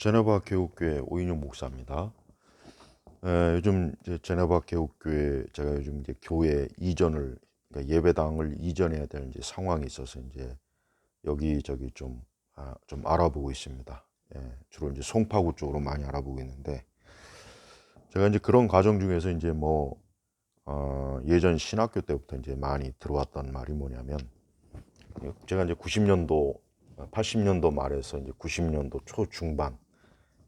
제네바 개국교회 오인용 목사입니다. 에, 요즘 제네바 개국교회 제가 요즘 이제 교회 이전을 그러니까 예배당을 이전해야 될 이제 상황이 있어서 이제 여기 저기 좀, 아, 좀 알아보고 있습니다. 예, 주로 이제 송파구 쪽으로 많이 알아보고 있는데 제가 이제 그런 과정 중에서 이제 뭐 어, 예전 신학교 때부터 이제 많이 들어왔던 말이 뭐냐면 제가 이제 90년도 80년도 말에서 이제 90년도 초중반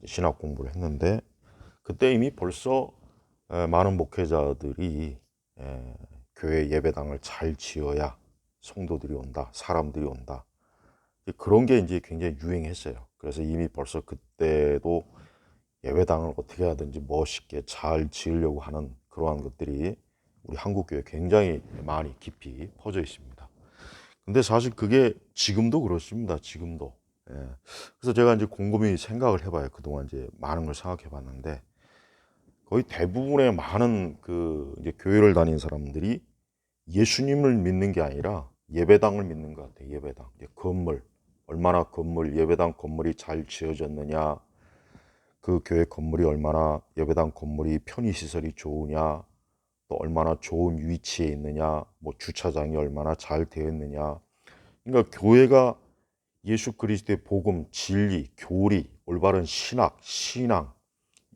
신학 공부를 했는데 그때 이미 벌써 에, 많은 목회자들이 에, 교회 예배당을 잘 지어야 성도들이 온다, 사람들이 온다. 그런 게 이제 굉장히 유행했어요. 그래서 이미 벌써 그때도 예배당을 어떻게 하든지 멋있게 잘 지으려고 하는 그러한 것들이 우리 한국 교회에 굉장히 많이 깊이 퍼져 있습니다. 근데 사실 그게 지금도 그렇습니다. 지금도. 예. 그래서 제가 이제 곰곰이 생각을 해봐요. 그동안 이제 많은 걸 생각해 봤는데 거의 대부분의 많은 그 이제 교회를 다닌 사람들이 예수님을 믿는 게 아니라 예배당을 믿는 것 같아요. 예배당. 건물. 얼마나 건물, 예배당 건물이 잘 지어졌느냐. 그 교회 건물이 얼마나 예배당 건물이 편의 시설이 좋으냐. 또 얼마나 좋은 위치에 있느냐, 뭐 주차장이 얼마나 잘 되어 있느냐. 그러니까 교회가 예수 그리스도의 복음, 진리, 교리, 올바른 신학, 신앙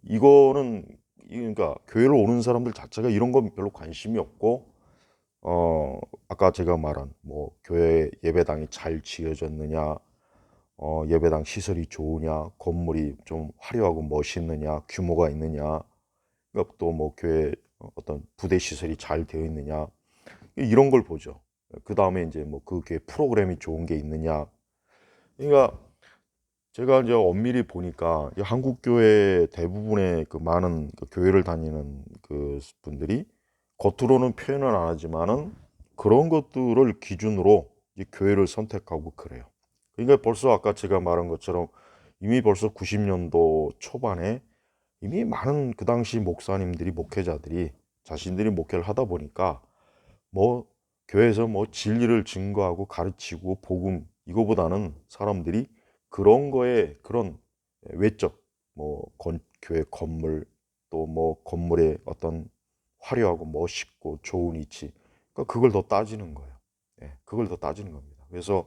이거는 그러니까 교회를 오는 사람들 자체가 이런 건 별로 관심이 없고 어 아까 제가 말한 뭐 교회 예배당이 잘 지어졌느냐 어 예배당 시설이 좋으냐 건물이 좀 화려하고 멋있느냐 규모가 있느냐 그러니까 또뭐 교회 어떤 부대 시설이 잘 되어 있느냐 이런 걸 보죠. 그 다음에 이제 뭐 그게 프로그램이 좋은 게 있느냐. 그러니까 제가 이제 엄밀히 보니까 한국 교회 대부분의 그 많은 그 교회를 다니는 그 분들이 겉으로는 표현을 안 하지만은 그런 것들을 기준으로 교회를 선택하고 그래요. 그러니까 벌써 아까 제가 말한 것처럼 이미 벌써 90년도 초반에 이미 많은 그 당시 목사님들이 목회자들이 자신들이 목회를 하다 보니까 뭐 교회에서 뭐 진리를 증거하고 가르치고 복음 이거보다는 사람들이 그런 거에 그런 외적 뭐 건, 교회 건물 또 뭐 건물의 어떤 화려하고 멋있고 좋은 위치 그러니까 그걸 더 따지는 거예요. 예, 그걸 더 따지는 겁니다. 그래서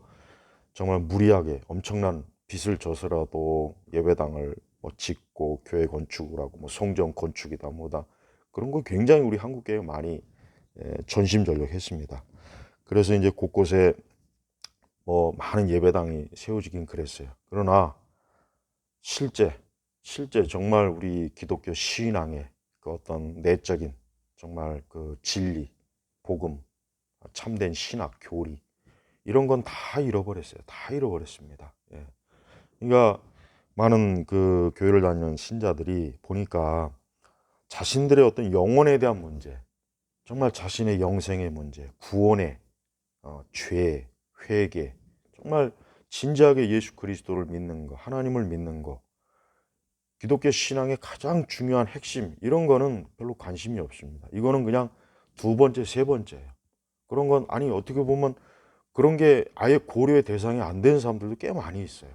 정말 무리하게 엄청난 빚을 져서라도 예배당을 뭐 짓고 교회 건축을 하고 뭐 성전 건축이다 뭐다 그런 거 굉장히 우리 한국 교회 많이 예, 전심전력했습니다. 그래서 이제 곳곳에 뭐 많은 예배당이 세워지긴 그랬어요. 그러나 실제 실제 정말 우리 기독교 신앙의 그 어떤 내적인 정말 그 진리, 복음, 참된 신학, 교리 이런 건 다 잃어버렸어요. 다 잃어버렸습니다. 예. 그러니까 많은 그 교회를 다니는 신자들이 보니까 자신들의 어떤 영혼에 대한 문제, 정말 자신의 영생의 문제, 구원의 어, 죄, 회개, 정말 진지하게 예수 그리스도를 믿는 거, 하나님을 믿는 거, 기독교 신앙의 가장 중요한 핵심 이런 거는 별로 관심이 없습니다. 이거는 그냥 두 번째, 세 번째예요. 그런 건 아니 어떻게 보면 그런 게 아예 고려의 대상이 안된 사람들도 꽤 많이 있어요.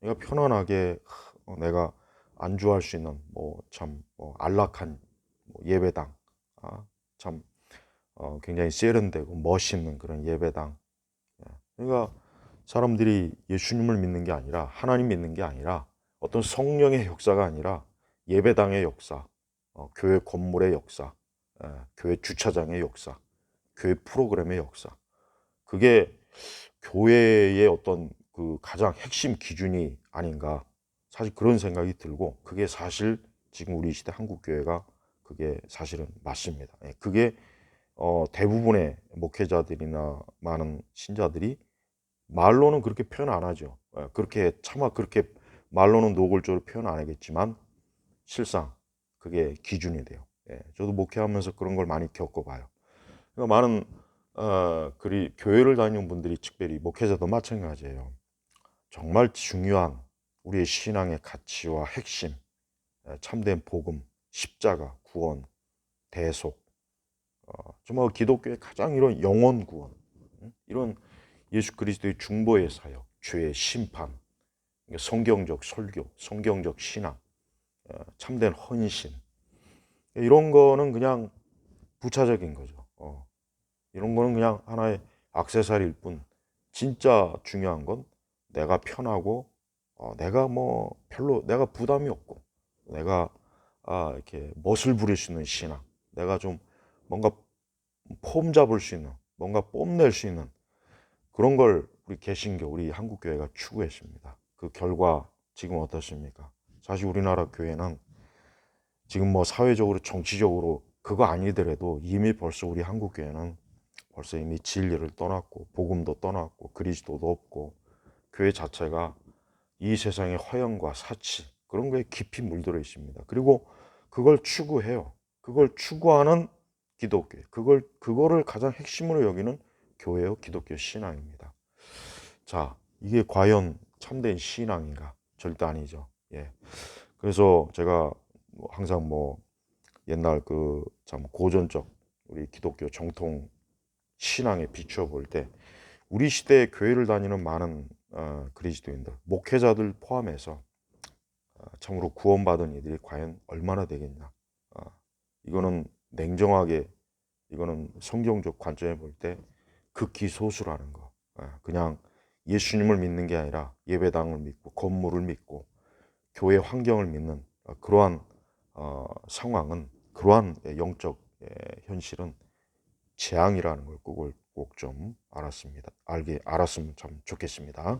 내가 편안하게 어, 내가 안주할 수 있는 뭐 참 뭐 안락한 뭐 예배당 아, 참 어, 굉장히 세련되고 멋있는 그런 예배당 예. 그러니까 사람들이 예수님을 믿는 게 아니라 하나님 믿는 게 아니라 어떤 성령의 역사가 아니라 예배당의 역사 어, 교회 건물의 역사 예, 교회 주차장의 역사 교회 프로그램의 역사 그게 교회의 어떤 그 가장 핵심 기준이 아닌가 사실 그런 생각이 들고 그게 사실 지금 우리 시대 한국 교회가 그게 사실은 맞습니다. 예, 그게 어 대부분의 목회자들이나 많은 신자들이 말로는 그렇게 표현 안 하죠. 예, 그렇게 차마 그렇게 말로는 노골적으로 표현 안 하겠지만 실상 그게 기준이 돼요. 예, 저도 목회하면서 그런 걸 많이 겪어봐요. 그러니까 많은 어, 그리 교회를 다니는 분들이 특별히 목회자도 마찬가지예요. 정말 중요한 우리의 신앙의 가치와 핵심, 참된 복음, 십자가, 구원, 대속, 어, 정말 기독교의 가장 이런 영원 구원, 이런 예수 그리스도의 중보의 사역, 죄의 심판, 성경적 설교, 성경적 신앙, 어, 참된 헌신 이런 거는 그냥 부차적인 거죠. 어, 이런 거는 그냥 하나의 액세서리일 뿐 진짜 중요한 건 내가 편하고 어, 내가 뭐 별로 내가 부담이 없고 내가 아, 이렇게 멋을 부릴 수 있는 신앙 내가 좀 뭔가 폼 잡을 수 있는 뭔가 뽐낼 수 있는 그런 걸 우리 개신교 우리 한국 교회가 추구했습니다. 그 결과 지금 어떻습니까? 사실 우리나라 교회는 지금 뭐 사회적으로 정치적으로 그거 아니더라도 이미 벌써 우리 한국 교회는 벌써 이미 진리를 떠났고 복음도 떠났고 그리스도도 없고 교회 자체가 이 세상의 허영과 사치 그런 거에 깊이 물들어 있습니다. 그리고 그걸 추구해요. 그걸 추구하는 기독교. 그걸 그거를 가장 핵심으로 여기는 교회요 기독교 신앙입니다. 자, 이게 과연 참된 신앙인가? 절대 아니죠. 예. 그래서 제가 뭐 항상 뭐 옛날 그 참 고전적 우리 기독교 정통 신앙에 비추어 볼 때 우리 시대에 교회를 다니는 많은 어, 그리스도인들, 목회자들 포함해서 어, 참으로 구원받은 이들이 과연 얼마나 되겠냐? 어, 이거는 냉정하게 이거는 성경적 관점에 볼 때 극히 소수라는 거. 어, 그냥 예수님을 믿는 게 아니라 예배당을 믿고 건물을 믿고 교회 환경을 믿는 어, 그러한 어, 상황은 그러한 영적 예, 현실은 재앙이라는 걸꼭 좀 알았습니다. 알게 알았으면 참 좋겠습니다.